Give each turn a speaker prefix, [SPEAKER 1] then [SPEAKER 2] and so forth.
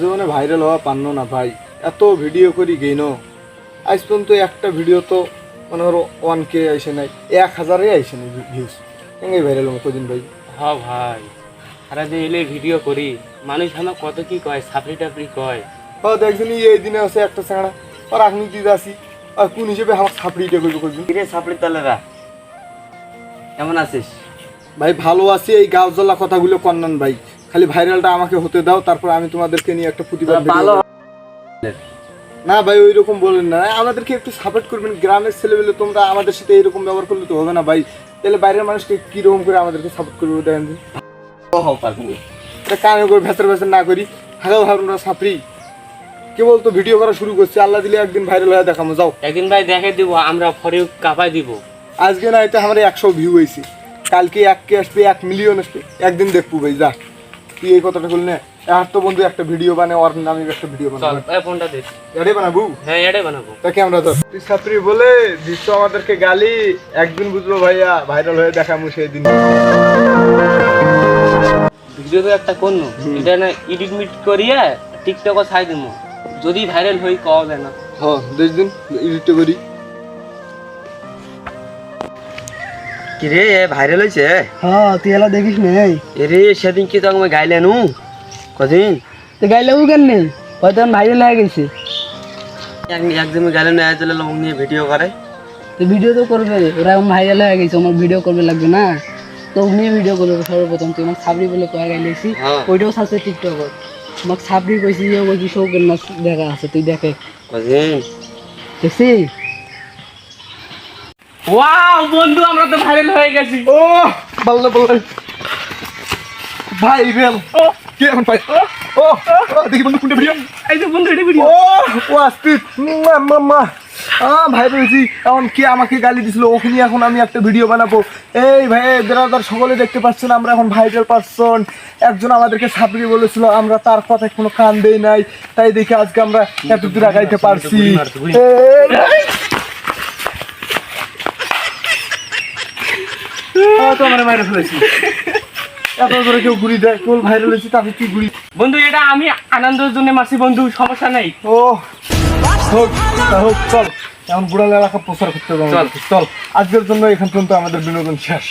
[SPEAKER 1] জীবনে ভাইরাল হওয়া পান্ন না ভাই। এত ভিডিও করি গেইন। আজ পর্যন্ত একটা ভিডিও তো মনে করো ওয়ান কে আইসে নাই এক হাজারে আইসে নাই ভিউজ কেঙ্গে ভাইরাল হব কদিন ভাই?
[SPEAKER 2] হ ভাই আর যে এলে ভিডিও করি মানুষ আমার কত কি কয় সাপড়ি টাপড়ি কয়।
[SPEAKER 1] হ্যাঁ দেখছেন এই দিনে আছে একটা চাঁড়া আর রাজনীতিতে আসি আর কোন হিসেবে আমার ছাপড়িটা করবে করবেন
[SPEAKER 2] কিরে সাপড়ি তালেরা? কেমন আছিস?
[SPEAKER 1] ভাই ভালো আছি এই গাছ জ্বলা কথাগুলো কন্যান ভাই। খালি ভাইরালটা আমাকে হতে দাও তারপর আমি তোমাদেরকে নিয়ে একটা প্রতিবাদ
[SPEAKER 2] ভালো
[SPEAKER 1] না ভাই ওই রকম বলেন না। আমাদেরকে একটু সাপোর্ট করবেন গ্রামের ছেলেবেলে তোমরা আমাদের সাথে এরকম ব্যবহার করলে তো হবে না ভাই। তাহলে বাইরের মানুষকে কীরকম করে আমাদেরকে সাপোর্ট করবে দেখেন এটা কানে করে ভেতর ভেতর না করি। হাগাও হারুনরা সাপড়ি কেবল তো ভিডিও করা শুরু করছি। আল্লাহ দিলে একদিন ভাইরাল হয়ে দেখামো যাও।
[SPEAKER 2] একদিন ভাই দেখে দিব আমরা ফরে কাপাই দিব।
[SPEAKER 1] আজকে না এটা আমার একশো ভিউ হয়েছে। কালকে এক কে আসবে এক মিলিয়ন আসবে। একদিন দেখব ভাই যা। তুই এই কথাটা বললি না আর তো বন্ধু একটা ভিডিও বানায় ওর নামে একটা ভিডিও
[SPEAKER 2] চল এই ফোনটা দে।
[SPEAKER 1] এটাই বানাবো?
[SPEAKER 2] হ্যাঁ এটাই বানাবো।
[SPEAKER 1] তা ক্যামেরা ধর তুই ছাত্রী বলে দিচ্ছ আমাদেরকে গালি একদিন বুঝব ভাইয়া ভাইরাল হয়ে দেখামু সেই দিন।
[SPEAKER 2] ভিডিও তো একটা কোন এটা না এডিট মিট করিয়ে টিকটকে ছাই দিমু। যদি ভাইরাল হই কও যায় না।
[SPEAKER 1] হ্যাঁ দিন এডিটটা করি।
[SPEAKER 2] কিরে ভাইরাল হইছে?
[SPEAKER 3] হ্যাঁ তুই এলা দেখিস নেই
[SPEAKER 2] এরে সেদিন কি তো আমি গাইলেনু কদিন?
[SPEAKER 3] তো গাইলে ও কেন নেই হয়তো ভাইরাল হয়ে গেছে।
[SPEAKER 2] একদিন গাইলেন আজ লং নিয়ে ভিডিও করে।
[SPEAKER 3] তো ভিডিও তো করবে ওরা ভাইরাল হয়ে গেছে আমার ভিডিও করবে লাগবে না। তো নিয়ে ভিডিও করবে সর্বপ্রথম তুই আমার সাবরি বলে কয়া গাইলেছি
[SPEAKER 2] হ্যাঁ।
[SPEAKER 3] ওইটাও আছে টিকটকত আমাকে সাবরি কইছি যে ওই কি নাচ দেখা আছে তুই দেখে। দেখছি
[SPEAKER 2] ওয়াও বন্ধু আমরা তো ভাইরাল হয়ে গেছি।
[SPEAKER 1] ও বললে বললে ভাই রেল ও। কি এখন ভাই? ও। দেখি বন্ধু কোনটা ভিডিও
[SPEAKER 2] এই যে বন্ধু এটা ভিডিও
[SPEAKER 1] ও ও আস্তে। মাম্মা আ ভাই বলছি এখন কি আমাকে গালি দিছিল ওখানে এখন আমি একটা ভিডিও বানাবো। এই ভাই বেরাদার সকলে দেখতে পাচ্ছেন আমরা এখন ভাইরাল পারসন একজন আমাদেরকে ছাপড়ি বলেছিল আমরা তার কথায় কোনো কান দেই নাই। তাই দেখে আজকে আমরা এত দূর আগাইতে পারছি এই, আ, তো আমার মাইরে ফেলেছি এত করে কেউ ঘুরি দেয় কোন ভাইরাল হয়েছি তাকে কি ঘুরি
[SPEAKER 2] বন্ধু এটা আমি আনন্দের জন্য মারছি বন্ধু সমস্যা নাই।
[SPEAKER 1] ও হোক হোক চল। এখন বুড়াল এলাকা প্রচার করতে হবে চল। আজকের জন্য এখান পর্যন্ত আমাদের বিনোদন শেষ।